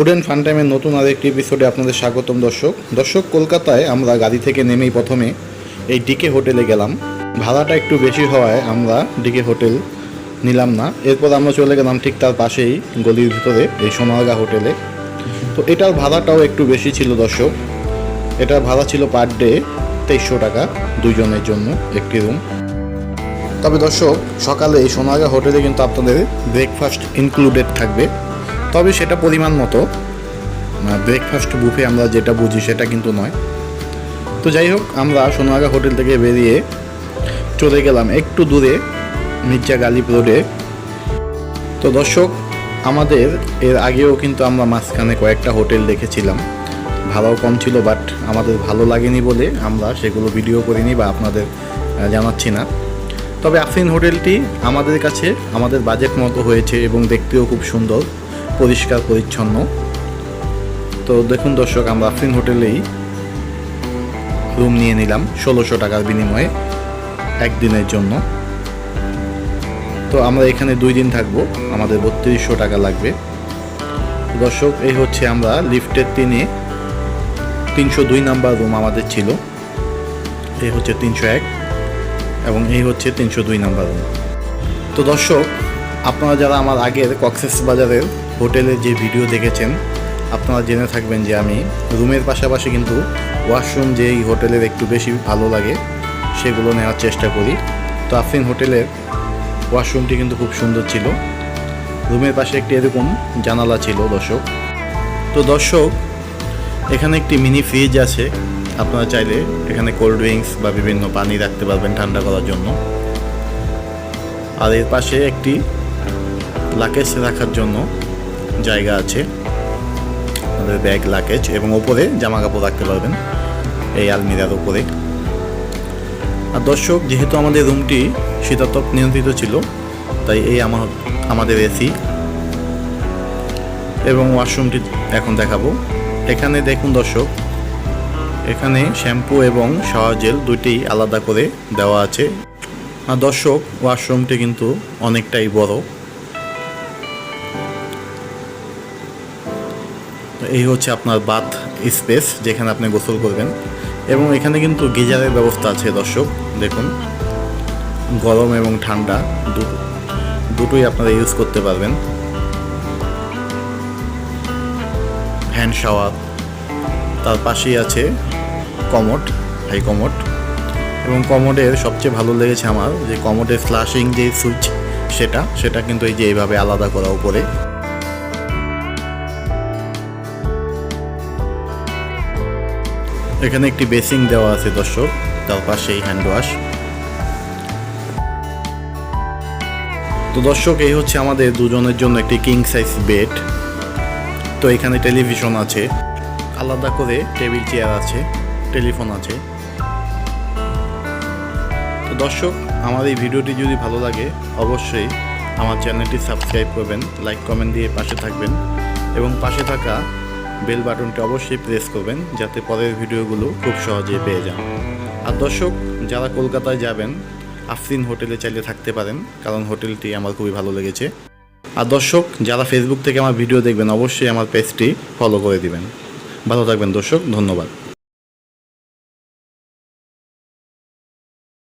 Food and fun টাইমের নতুন আরেকটি এপিসোডে আপনাদের স্বাগতম দর্শক। দর্শক, কলকাতায় আমরা গাড়ি থেকে নেমেই প্রথমে এই ডিকে হোটেলে গেলাম। ভাড়াটা একটু বেশি হওয়ায় আমরা ডিকে হোটেল নিলাম না। এরপর আমরা চলে গেলাম ঠিক তার পাশেই গলির ভিতরে, এই সোনারগা হোটেলে। তো এটার ভাড়াটাও একটু বেশি ছিল দর্শক। এটার ভাড়া ছিল পার ডে তেইশশো টাকা দুজনের জন্য একটি রুম তবে দর্শক, সকালে এই সোনারগা হোটেলে কিন্তু আপনাদের ব্রেকফাস্ট ইনক্লুডেড থাকবে। তবে সেটা পরিমাণ মতো। ব্রেকফাস্ট বুফে আমরা যেটা বুঝি সেটা কিন্তু নয়। তো যাই হোক, আমরা সোনারগা হোটেল থেকে বেরিয়ে চলে গেলাম একটু দূরে, মির্জা গালিব রোডে। তো দর্শক, আমাদের এর আগেও কিন্তু আমরা মাঝখানে কয়েকটা হোটেল দেখেছিলাম। ভাড়াও কম ছিল বাট আমাদের ভালো লাগেনি বলে আমরা সেগুলো ভিডিও করিনি বা আপনাদের জানাচ্ছি না। তবে আফরিন হোটেলটি আমাদের কাছে, আমাদের বাজেট মতো হয়েছে এবং দেখতেও খুব সুন্দর। পরিষ্কার, পরিচ্ছন্ন। তো দেখুন দর্শক, আমরা আফরিন হোটেলেই রুম নিয়ে নিলাম ষোলোশো টাকার বিনিময়ে একদিনের জন্য। তো আমরা এখানে দুই দিন থাকব, আমাদের বত্রিশশো টাকা লাগবে। দর্শক, এই হচ্ছে আমরা লিফটের তিনে তিনশো দুই নাম্বার রুম আমাদের ছিল। এই হচ্ছে তিনশো এক এবং এই হচ্ছে তিনশো দুই নাম্বার রুম তো দর্শক আপনারা যারা আমার আগের কক্সেস বাজারের হোটেলের যে ভিডিও দেখেছেন, আপনারা জেনে থাকবেন যে আমি রুমের পাশাপাশি কিন্তু ওয়াশরুম যেই হোটেলের একটু বেশি ভালো লাগে, সেগুলো নেওয়ার চেষ্টা করি। তো আফরিন হোটেলের ওয়াশরুমটি কিন্তু খুব সুন্দর ছিল। রুমের পাশে একটি এরকম জানালা ছিল দর্শক। তো দর্শক, এখানে একটি মিনি ফ্রিজ আছে। আপনারা চাইলে এখানে কোল্ড ড্রিঙ্কস বা বিভিন্ন পানি রাখতে পারবেন ঠান্ডা করার জন্য। আর এর পাশে একটি লাকেজ রাখার জন্য জায়গা আছে। আপনাদের ব্যাগ লাকেজ এবং ওপরে জামা কাপড় রাখতে পারবেন। এই আলমিরার উপরে। আর দর্শক, যেহেতু আমাদের রুমটি শীতাতপ নিয়ন্ত্রিত ছিল, তাই এই আমার, আমাদের এসি এবং ওয়াশরুমটি এখন দেখাবো। এখানে দেখুন দর্শক, এখানে শ্যাম্পু এবং শাওয়ার জেল দুইটি আলাদা করে দেওয়া আছে। আর দর্শক ওয়াশরুমটি কিন্তু অনেকটাই বড়। এই হচ্ছে আপনার বাথ স্পেস যেখানে আপনি গোসল করবেন। এবং এখানে কিন্তু গিজারের ব্যবস্থা আছে দর্শক, দেখুন। গরম এবং ঠান্ডা দুটোই আপনারা ইউজ করতে পারবেন। হ্যান্ড শাওয়ার, তার পাশেই আছে কমোড, হাই কমোড। এবং কমোডের সবচেয়ে ভালো লেগেছে আমার যে কমোডের ফ্লাশিং যে সুইচ, সেটা সেটা কিন্তু এই যে এইভাবে আলাদা করা উপরে। এখানে একটি বেসিং দেওয়া আছে, দর্শক। তার পাশেই হ্যান্ড ওয়াশ। তো দর্শক, এই হচ্ছে আমাদের দুজনের জন্য একটি কিং সাইজ বেড তো এখানে টেলিভিশন আছে। আলাদা করে টেবিল চেয়ার আছে টেলিফোন আছে। তো দর্শক, আমার এই ভিডিওটি যদি ভালো লাগে, অবশ্যই আমার চ্যানেলটি সাবস্ক্রাইব করবেন লাইক কমেন্ট দিয়ে পাশে থাকবেন। এবং পাশে থাকা বেল বাটনটি অবশ্যই প্রেস করবেন যাতে পরের ভিডিওগুলো খুব সহজে পেয়ে যান। আর দর্শক, যারা কলকাতায় যাবেন, আফরিন হোটেলে চাইলে থাকতে পারেন, কারণ হোটেলটি আমার খুবই ভালো লেগেছে। আর দর্শক, যারা ফেসবুক থেকে আমার ভিডিও দেখবেন, অবশ্যই আমার পেজটি ফলো করে দিবেন। ভালো থাকবেন দর্শক, ধন্যবাদ।